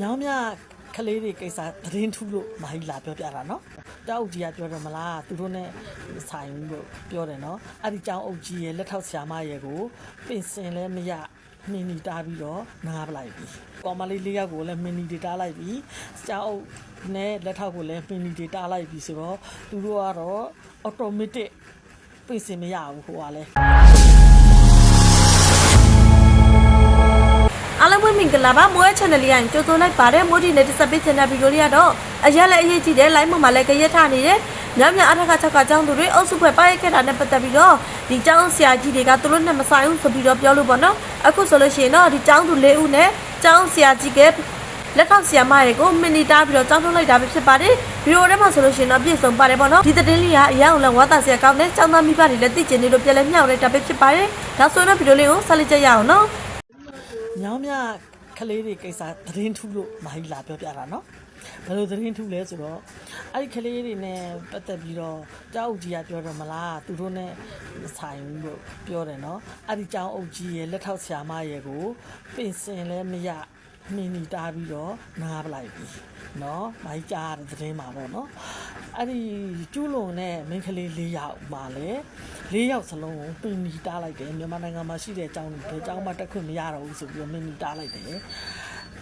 ညောင်းမြကလေးတွေကိစ္စသတင်းထူးလို့မာကြီးလာပြောပြတာနော်တောက်အုပ်ကြီးကပြောတယ်မလားသူတို့ ਨੇ ဆိုင်လို့ပြောတယ်နော်အဲ့ဒီကျောင်းအုပ်ကြီးရဲ့လက်ထောက်ဆရာမရဲ့ကိုပင်စင်လဲမရမီနီတားပြီးတော့နားပလိုက်ပြီကောင်မလေးလေးယောက်ကိုလည်းမီနီဒေတာလိုက်ပြီကျောင်းအုပ်နဲ့လက်ထောက်ကိုလည်းမီနီဒေတာလိုက်ပြီဆိုတော့သူတို့ကတော့ automatic ပင်စင်မရဘူးဟိုကလည်း အားလုံးပဲမင်္ဂလာပါမိုးရဲ့ channel လေးကိုကြိုဆိုလိုက်ပါတယ်မိုးဒီနဲ့တစ်ဆက်ပေးချင်တဲ့ဗီဒီယိုလေးကတော့အရက်လည်းအရေးကြီးတယ် live မှာလည်းကြရက်ထနေတယ်ညညအထက်ကချက်ကចောင်းသူတွေအုပ်စုဖွဲ့ပါရိုက်ခဲ့တာနဲ့ပတ်သက်ပြီးတော့ဒီចောင်းဆရာကြီးတွေကသူတို့နဲ့မဆိုင်ဘူးဆိုပြီးတော့ပြောလို့ပေါ့နော်အခုဆိုလို့ရှိရင်တော့ဒီចောင်းသူ၄ဦးနဲ့ចောင်းဆရာကြီးကလက်ထောက်ဆရာမတွေကိုမီနီတားပြီးတော့ကြောင်းထုတ်လိုက်တာပဲဖြစ်ပါတယ်ဗီဒီယိုထဲမှာဆိုလို့ရှိရင်တော့ပြည့်စုံပါတယ်ပေါ့နော်ဒီသတင်းလေးကအရောင်လန်ဝါတာဆရာကောင်းတဲ့ចောင်းသားမိဘတွေလည်းသိကျင်နေလို့ပြန်လဲမြောက်လိုက်တာပဲဖြစ်ပါတယ်ဒါဆိုရင်တော့ဗီဒီယိုလေးကိုဆက်လက်ကြည့်ရအောင်နော် ညောင်းမြကလေးတွေကိစ္စသတင်းထူးလို့မာကြီးလာပြောပြတာနော်ဘယ်လိုသတင်းထူးလဲဆိုတော့အဲ့ဒီကလေးတွေ ਨੇ ပတ်သက်ပြီးတော့ကျောင်းအုပ်ကြီးကပြောတယ်မလားသူတို့ ਨੇ ဆိုင်လို့ပြောတယ်နော်အဲ့ဒီကျောင်းအုပ်ကြီးရဲ့လက်ထောက်ဆရာမရဲ့ကိုပင်စင်လဲမရ မီနီတားပြီးတော့နားပလိုက်ပြီနော်မိုင်းကြားတဲ့သတင်းမှာပေါ့နော်အဲ့ဒီကျူးလွန်တဲ့မိန်းကလေး၄ယောက်မှာလဲ၄ယောက်စလုံးကိုပင်နီတားလိုက်တယ်မြန်မာနိုင်ငံမှာရှိတဲ့အကြောင်းတွေဘယ်အကြောင်းမှတက်ခွင့်မရတော့ဘူးဆိုပြီးတော့မင်းနီတားလိုက်တယ်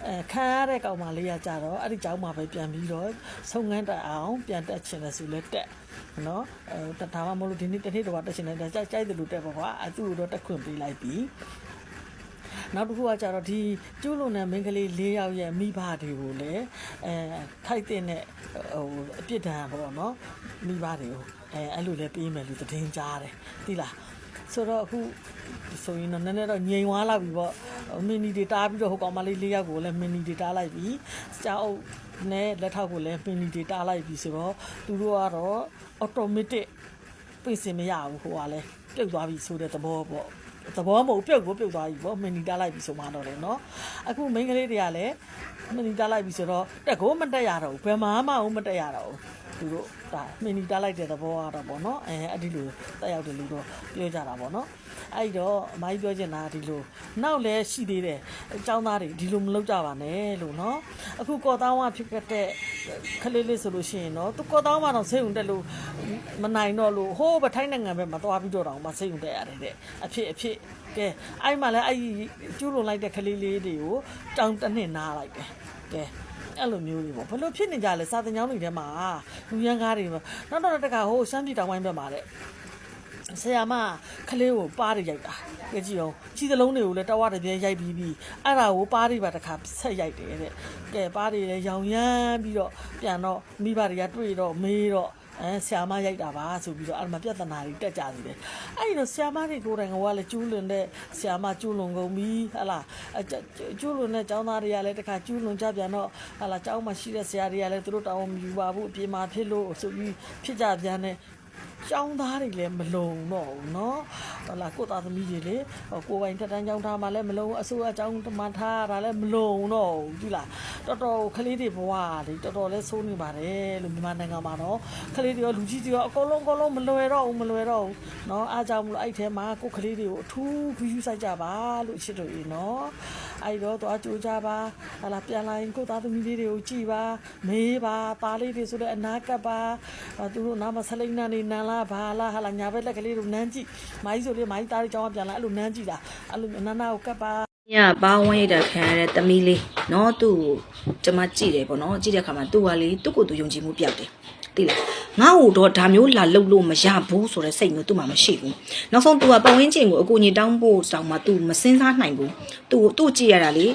အဲခံရတဲ့ကောင်မလေးကကြတော့အဲ့ဒီကျောင်းမှာပဲပြန်ပြီးတော့ဆုံးငန်းတက်အောင်ပြန်တက်ချင်တယ်ဆိုလဲတက်နော်အဲတထားမှမလို့ဒီနေ့တစ်နေ့တော့တက်ချင်တယ်ကြိုက်ကြိုက်တယ်လို့တက်ပါကွာအတူတော့တက်ခွင့်ပေးလိုက်ပြီ နောက်တစ်ခုကကြတော့ဒီကျူးလွန်တဲ့မိန်းကလေး၄ယောက်ရဲ့မိဘတွေကိုလည်းအဲထိုက်တဲ့ဟိုအပြစ်ဒဏ်ပေါ့နော်မိဘတွေကိုအဲအဲ့လိုလည်းပေးမယ်လို့သတင်းကြားတယ်သိလားဆိုတော့အခုဆိုရင်တော့နည်းနည်းတော့ငြိမ်သွားလာပြီပေါ့မီနီတွေတားပြီးတော့ဟိုကောင်မလေး၄ယောက်ကိုလည်းမီနီတွေတားလိုက်ပြီစာအုပ်နဲ့လက်ထောက်ကိုလည်းမီနီတွေတားလိုက်ပြီဆိုတော့သူတို့ကတော့ automatic ပြင်ဆင်မရဘူးဟိုကလည်းပြုတ်သွားပြီဆိုတဲ့သဘောပေါ့ သဘောမဟုတ်ပြုတ်ကိုပြုတ်သွားပြီပေါ့မီနီတားလိုက်ပြီဆိုမှတော့လေနော်အခုမိန်းကလေးတွေကလည်းမီနီတားလိုက်ပြီဆိုတော့တက်ကိုမတက်ရတော့ဘူးဘယ်မှာမှမတက်ရတော့ဘူး သူတို့ဒါမီနီတားလိုက်တဲ့သဘောကတော့ပေါ့နော်အဲအဲ့ဒီလိုတက်ရောက်တယ်လို့တော့ပြောကြတာပေါ့နော်အဲ့တော့အမကြီးပြောချင်တာကဒီလိုနောက်လည်းရှိသေးတယ်အเจ้าသားတွေဒီလိုမလုပ်ကြပါနဲ့လို့နော်အခုကော်တောင်းကဖြစ်ခဲ့တဲ့ခလေးလေးဆိုလို့ရှိရင်တော့သူကော်တောင်းမှတော့စိတ်ုံတက်လို့မနိုင်တော့လို့ဟိုးဗထိုင်းနိုင်ငံပဲမသွားပြီးတော့တောင်မှစိတ်ုံတက်ရတယ်တဲ့အဖြစ်အဖြစ်ကဲအဲ့မှလည်းအဲ့ကျူးလွန်လိုက်တဲ့ခလေးလေးတွေကိုတောင်းတစ်နှစ်နားလိုက်တယ်ကဲ အဲ့လိုမျိုးတွေပေါ့ဘယ်လိုဖြစ်နေကြလဲစာတင်ကြောင်းတွေထဲမှာလူရန်ကားတွေနောက်တော့တခါဟိုရှမ်းပြည်တောင်ပိုင်းဘက်မှာတဲ့ဆရာမခလေးကိုပါးရရိုက်တာကြည့်ကြည့်အောင်ခြေစလုံးတွေကိုလည်းတဝါတပြဲရိုက်ပြီးပြီးအဲ့ဒါကိုပါးတွေပါတခါဆက်ရိုက်တယ်တဲ့ကဲပါးတွေလည်းရောင်ရမ်းပြီးတော့ပြန်တော့မိဘတွေကတွေ့တော့မေးတော့ အဲဆ iam မရိုက်တာပါဆိုပြီးတော့အဲ့မှာပြဿနာတွေတက်ကြသေးတယ်အဲ့ဒီတော့ဆ iam မတွေကိုယ်တိုင်ကလည်းကျူးလွန်တဲ့ဆ iam မကျူးလွန်ကုန်ပြီဟလာကျူးလွန်တဲ့ចောင်းသားတွေကလည်းတခါကျူးလွန်ကြပြန်တော့ဟလာចောင်းမှာရှိတဲ့ဆရာတွေကလည်းသူတို့တောင်းမယူပါဘူးအပြင်မှာဖြစ်လို့ဆိုပြီးဖြစ်ကြပြန်တဲ့ ကျောင်းသားတွေလည်းမလုံတော့ဘူးเนาะဟလာကိုသားသမီးတွေလေကိုပိုင်တက်တန်းကျောင်းသားမှလည်းမလုံအစိုးရကျောင်းတမထားတာလည်းမလုံတော့ဘူးဒီလားတော်တော်ခလေးတွေဘဝလေတော်တော်လဲဆိုးနေပါတယ်လို့မြန်မာနိုင်ငံမှာတော့ခလေးတွေရောလူကြီးတွေရောအကုန်လုံးအကုန်လုံးမလွယ်တော့ဘူးမလွယ်တော့ဘူးเนาะအားကြောင့်မလို့အဲ့ထဲမှာကိုခလေးတွေကိုအထူးဂရုစိုက်ကြပါလို့ချစ်တို့ရေเนาะအဲ့တော့သွားကြိုးကြပါဟလာပြန်လာရင်ကိုသားသမီးလေးတွေကိုကြည်ပါမေးပါသားလေးတွေဆိုတဲ့အနာကပ်ပါသူတို့နားမဆလိမ့်နာနေနန်းလား ာဘာလားဟာလားညာဘက်လက်ကလေးတို့နန်းကြည့်မိုင်းဆိုလေးမိုင်းသားလေးကြောင်းကပြန်လာအဲ့လိုနန်းကြည့်တာအဲ့လိုအနန္နာကိုကပ်ပါညဘာဝင်ရတာခံရတဲ့သမီးလေးနော်သူ့ကိုကျွန်မကြည့်တယ်ပေါ့နော်ကြည့်တဲ့အခါမှာသူ့ကလေသူ့ကိုယ်သူယုံကြည်မှုပြောက်တယ်သိလားငါ့ကိုတော့ဒါမျိုးလာလှုပ်လို့မရဘူးဆိုတဲ့စိတ်မျိုးသူ့မှာမရှိဘူးနောက်ဆုံး तू ကပတ်ဝန်းကျင်ကိုအကူအညီတောင်းဖို့တောင်းမှ तू မစင်စားနိုင်ဘူး तू သူ့ကြည့်ရတာလေ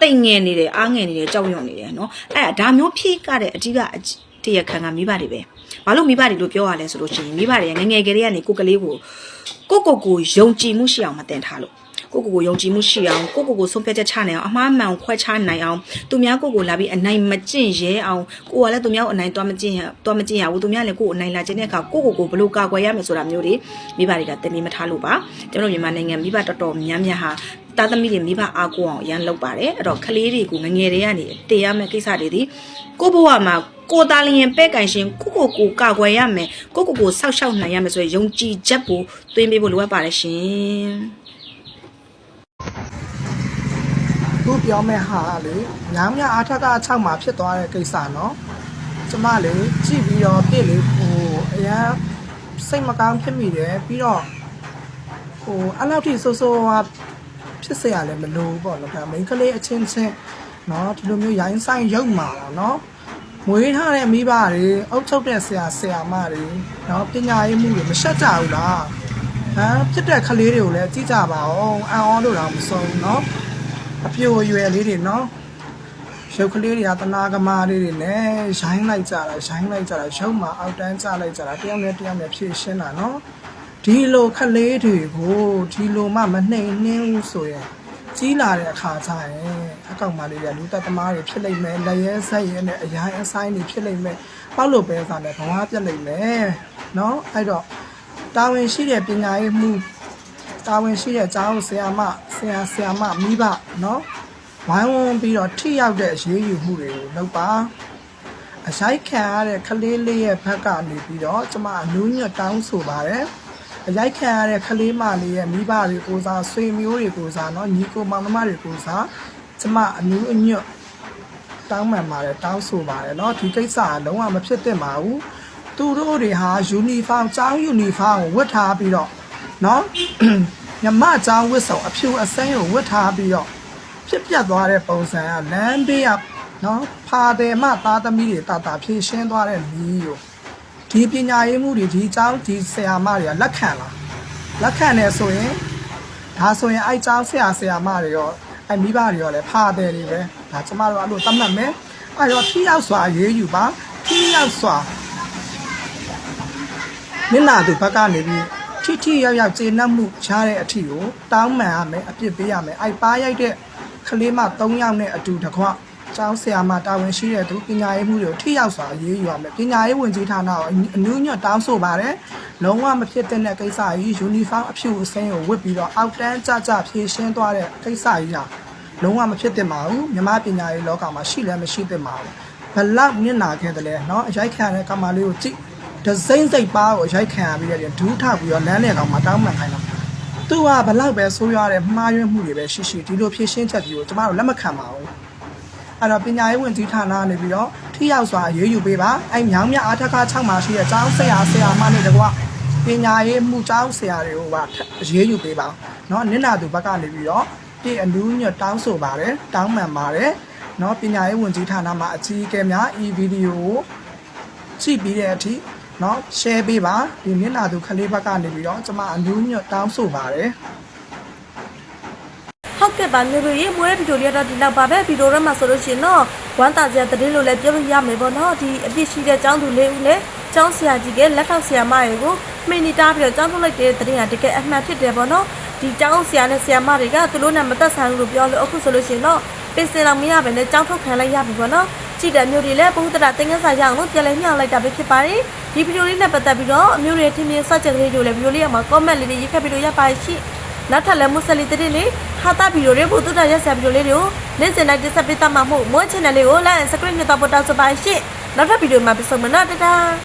တိတ်ငယ်နေတယ်အားငယ်နေတယ်ကြောက်ရွံ့နေတယ်နော်အဲ့ဒါမျိုးဖြိကတဲ့အကြီးကအ တရခံကမိဘတွေပဲဘာလို့မိဘတွေလို့ပြောရလဲဆိုလို့ရှိရင်မိဘတွေကငယ်ငယ်ကလေးကနေကိုယ်ကလေးကိုကိုကိုကိုယုံကြည်မှုရှိအောင်မတင်ထားလို့ ကိုကိုကိုယုံကြည်မှုရှိအောင်ကိုကိုကိုဆုံးဖြတ်ချက်ချနိုင်အောင်အမှားမှန်ခွဲခြားနိုင်အောင်သူများကိုကိုလာပြီးအနိုင်မကျင့်ရဲအောင်ကိုကလည်းသူများကိုအနိုင်တွားမကျင့်ရတွားမကျင့်ရဘူးသူများလည်းကိုကိုအနိုင်လာခြင်းတဲ့အခါကိုကိုကိုဘလို့ကာကွယ်ရမယ်ဆိုတာမျိုးတွေမိဘတွေကတင်ပြီးမထားလို့ပါကျွန်တော်မြန်မာနိုင်ငံမိဘတော်တော်များများဟာတာသမီတွေမိဘအားကိုအောင်ရန်လုပ်ပါတယ်အဲ့တော့ကလေးတွေကိုငငယ်တွေကနေတင်ရမယ့်ကိစ္စတွေဒီကိုဘဝမှာကိုသားလျင်ပဲ့ကန်ရှင်ကိုကိုကိုကာကွယ်ရမယ်ကိုကိုကိုဆောက်ရှောက်နိုင်ရမယ်ဆိုရင်ယုံကြည်ချက်ကိုသွင်းပေးဖို့လိုအပ်ပါတယ်ရှင် အ ခုပြောမဲ့ဟာကလေညောင်မြအားထက်က6မှာဖြစ်သွားတဲ့ကိစ္စနော်ကျမလေကြည့်ပြီးတော့ပြစ်လေဟိုအရန်စိတ်မကောင်းဖြစ်မိတယ်ပြီးတော့ဟိုအဲ့လောက်ထိဆိုးဆိုးဟာဖြစ်เสียရလည်းမလို့ပေါ့နော်ဒါမိန်းကလေးအချင်းချင်းနော်ဒီလိုမျိုးရိုင်းဆိုင်ရုပ်မာတာနော်မွေးထားတဲ့မိဘတွေအုပ်ချုပ်တဲ့ဆရာဆရာမတွေနော်ပညာရေးမှုတွေမရှက်ကြဘူးလားဟမ်ဖြစ်တဲ့ကလေးတွေကိုလည်းကြည့်ကြပါဦးအံ့ဩလို့တော့မဆုံးဘူးနော် အပြိုရွယ်လေးတွေနော်ရုပ်ကလေးတွေကတနာကမာလေးတွေနဲ့ရိုင်းလိုက်ကြတာရိုင်းလိုက်ကြတာရုပ်မှာအောက်တန်းကျလိုက်ကြတာတယောက်နဲ့တယောက်နဲ့ဖြည့်ရှင်းတာနော်ဒီလိုခလေးတွေကိုဒီလိုမှမနှိမ်နှင်းဘူးဆိုရင်ကြီးလာတဲ့အခါကျရင်အကောင်မလေးတွေလူသက်သမားတွေဖြစ်လိမ့်မယ်လက်ရဲဆက်ရဲနဲ့အရိုင်းအဆိုင်တွေဖြစ်လိမ့်မယ်ပေါက်လို့ပဲစားတယ်ဘဝပြတ်လိမ့်မယ်နော်အဲ့တော့တာဝန်ရှိတဲ့ပညာရေးမှုတာဝန်ရှိတဲ့ကျောင်းဆရာမ ဆရာဆရာမမိဘเนาะဝိုင်းဝန်းပြီးတော့ထိရောက်တဲ့အရေးယူမှုတွေကိုလုပ်ပါအဆိုင်ခံရတဲ့ကလေးလေးရဲ့ဘက်ကနေပြီးတော့ကျမအနူးညွတ်တောင်းဆိုပါတယ်အရိုက်ခံရတဲ့ကလေးမလေးရဲ့မိဘတွေကိုစားဆွေမျိုးတွေကိုစားเนาะညီကိုမောင်နှမတွေကိုစားကျမအနူးအညွတ်တောင်းမှန်ပါတယ်တောင်းဆိုပါတယ်เนาะဒီကိစ္စကလုံးဝမဖြစ်သင့်ပါဘူးသူတို့တွေဟာယူနီဖောင်းကျောင်းယူနီဖောင်းကိုဝတ်ထားပြီးတော့ နော် ည မချောင်းဝစ်ဆောင်အဖြူအစိမ်းကိုဝတ်ထားပြီးတော့ဖြစ်ပြတ်သွားတဲ့ပုံစံကလမ်းဘေးကနော်ဖာတယ်မသားသမီးတွေတာတာဖြည့်ရှင်းသွားတဲ့လီးကိုဒီပညာရေးမှုတွေဒီအကြောင်းဒီဆရာမတွေကလက်ခံလားလက်ခံတယ်ဆိုရင်ဒါဆိုရင်အဲ့အကြောင်းဆရာဆရာမတွေရောအဲ့မိဘတွေရောလည်းဖာတယ်တွေပဲဒါကျမတို့အဲ့လိုသတ်မှတ်မယ်အဲ့တော့ထိရောက်စွာရေးယူပါထိရောက်စွာမျက်နာသူဘက်ကနေပြီး ထိထိရောက်ရောက်ကျေနပ်မှုချားတဲ့အထီကိုတောင်းမှန်ရမယ်အပြစ်ပေးရမယ်အိုက်ပါရိုက်တဲ့ကလေးမ3ယောက်နဲ့အတူတကွကျောင်းဆရာမတာဝန်ရှိတဲ့သူပညာရေးမှုတွေကိုထိရောက်စွာအရေးယူရမယ်ပညာရေးဝန်ကြီးဌာနကိုအနူးညွတ်တောင်းဆိုပါတယ်လုံးဝမဖြစ်တဲ့ကိစ္စကြီးယူနီဖောင်းအဖြူအစိမ်းကိုဝတ်ပြီးတော့အောက်တန်းကြကြဖြည့်ရှင်းသွားတဲ့ကိစ္စကြီးဟာလုံးဝမဖြစ်သင့်ပါဘူးမြမပညာရေးလောကမှာရှိလည်းမရှိသင့်ပါဘူးဘလောက်မျက်နာခဲ့တယ်လဲเนาะအရိုက်ခံရတဲ့ကမ္မလေးကိုကြည့် ဒဇိမ့်စိတ်ပါကိုရိုက်ခံရပြီးတဲ့ဒူးထပြီးတော့လမ်းလေကောင်မတောင်းမှန်ခိုင်းတာသူကဘလောက်ပဲဆိုးရွားတဲ့မှားယွင်းမှုတွေပဲရှိရှိဒီလိုဖြည့်ရှင်းချက်ကြီးကိုကျမတို့လက်မခံပါဘူးအဲ့တော့ပညာရေးဝန်ကြီးဌာနကနေပြီးတော့ထိရောက်စွာရေးယူပေးပါအဲ့မြောင်းမြအားထက်က6မှာရှိတဲ့ကျောင်းဆရာဆရာမနဲ့တကွပညာရေးမှုကျောင်းဆရာတွေကိုပါရေးယူပေးပါเนาะနင့်နာသူဘက်ကနေပြီးတော့ဒီအနူးညွတ်တောင်းဆိုပါတယ်တောင်းမှန်ပါတယ်เนาะပညာရေးဝန်ကြီးဌာနမှာအကြီးအကဲများဤဗီဒီယိုကို ကြည့်ပြီးတဲ့အထိ เนาะ share ပေးပါဒီမျက်နှာသူခလေးဘက်ကနေပြီးတော့ကျွန်မအနူးညွတ်တောင်းဆိုပါတယ် ဟုတ်ကဲ့ပါမျိုးတို့ရေမွေးဗီဒီယိုလေးတော့ဒီလောက်ပါပဲဗီဒီယိုထဲမှာဆိုလို့ရှိရင်တော့ဝမ်းသာစရာသတင်းလို့လည်းပြောလို့ရမယ်ပေါ့နော်ဒီအပြစ်ရှိတဲ့ចောင်းသူလေးဦးလည်းចောင်းဆရာကြီးကလက်ထောက်ဆရာမတွေကိုမိနေတားပြီးတော့ចောင်းထုတ်လိုက်တဲ့သတင်းကတကယ်အမှန်ဖြစ်တယ်ပေါ့နော်ဒီចောင်းဆရာနဲ့ဆရာမတွေကသူတို့နဲ့မသက်ဆိုင်ဘူးလို့ပြောလို့အခုဆိုလို့ရှိရင်တော့ပင်စင်လောက်မရဘဲနဲ့ចောင်းထုတ်ခံလိုက်ရပြီပေါ့နော် ကြည့်တဲ့မျိုးတွေလည်းဘုဟုတ္တတင်ငန်းစာရအောင်လို့ပြန်လဲမျှလိုက်တာပဲဖြစ်ပါတယ်ဒီဗီဒီယိုလေးနဲ့ပတ်သက်ပြီးတော့အမျိုးတွေထင်မြင်စကြက်ကလေးတွေလည်းဗီဒီယိုလေးရမှာ comment လေးတွေရေးခတ်ပြီးလို့ရပါရှိနောက်ထပ်လည်းမွတ်ဆလီတတိလေးဟာတာဗီဒီယိုတွေဘုသူတ္တရက်ဆရာဗီဒီယိုလေးတွေကိုနေ့စဉ်တိုင်းတင်ဆက်ပေးတတ်မှာမို့မွေး channel လေးကို like and subscribe လုပ်တော့ပို့တောင်းဆိုပါရှင့်နောက်ထပ်ဗီဒီယိုမှာပြန်ဆုံမယ်နော်တတား